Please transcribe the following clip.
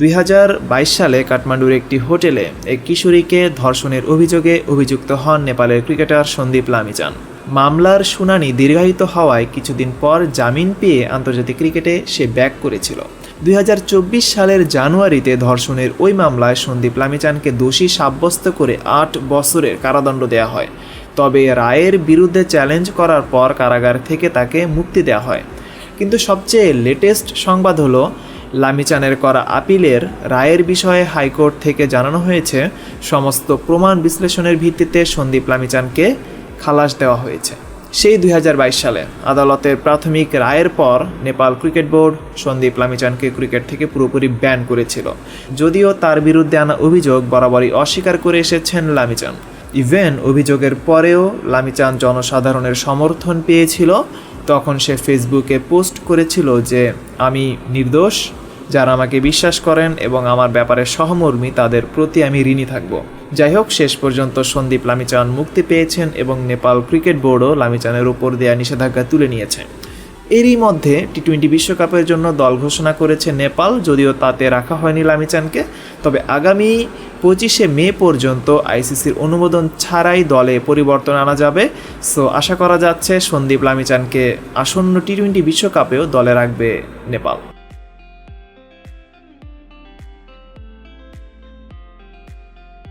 দুই হাজার বাইশ সালে কাঠমান্ডুর একটি হোটেলে এক কিশোরীকে ধর্ষণের অভিযোগে অভিযুক্ত হন নেপালের ক্রিকেটার সন্দীপ লামিচান। মামলার শুনানি দীর্ঘায়িত হওয়ায় কিছুদিন পর জামিন পেয়ে আন্তর্জাতিক ক্রিকেটে সে ব্যাক করেছিল। দু হাজার চব্বিশ সালের জানুয়ারিতে ধর্ষণের ওই মামলায় সন্দীপ লামিচানকে দোষী সাব্যস্ত করে আট বছরের কারাদণ্ড দেওয়া হয়। তবে রায়ের বিরুদ্ধে চ্যালেঞ্জ করার পর কারাগার থেকে তাকে মুক্তি দেওয়া হয়। কিন্তু সবচেয়ে লেটেস্ট সংবাদ হলো লামিচানের করা আপিলের রায়ের বিষয়ে হাইকোর্ট থেকে জানানো হয়েছে, সমস্ত প্রমাণ বিশ্লেষণের ভিত্তিতে সন্দীপ লামিচানকে খালাস দেওয়া হয়েছে। সেই দু হাজার বাইশ সালে আদালতের প্রাথমিক রায়ের পর নেপাল ক্রিকেট বোর্ড সন্দীপ লামিচানকে ক্রিকেট থেকে পুরোপুরি ব্যান করেছিল। যদিও তার বিরুদ্ধে আনা অভিযোগ বরাবরই অস্বীকার করে এসেছেন লামিচান। ইভেন অভিযোগের পরেও লামিচান জনসাধারণের সমর্থন পেয়েছিল। তখন সে ফেসবুকে পোস্ট করেছিল যে, আমি নির্দোষ যারা আমাকে বিশ্বাস করেন এবং আমার ব্যাপারে সহমর্মী, তাদের প্রতি আমি ঋণী থাকব। যাই হোক শেষ পর্যন্ত সন্দীপ লামিচান মুক্তি পেয়েছেন এবং নেপাল ক্রিকেট বোর্ডও লামিচানের উপর দেয়া নিষেধাজ্ঞা তুলে নিয়েছে। এরই মধ্যে টি টোয়েন্টি বিশ্বকাপের জন্য দল ঘোষণা করেছে নেপাল, যদিও তাতে রাখা হয়নি লামিচানকে। তবে আগামী পঁচিশে মে পর্যন্ত আইসিসির অনুমোদন ছাড়াই দলে পরিবর্তন আনা যাবে। সো, আশা করা যাচ্ছে সন্দীপ লামিচানকে আসন্ন টি টোয়েন্টি বিশ্বকাপেও দলে রাখবে নেপাল।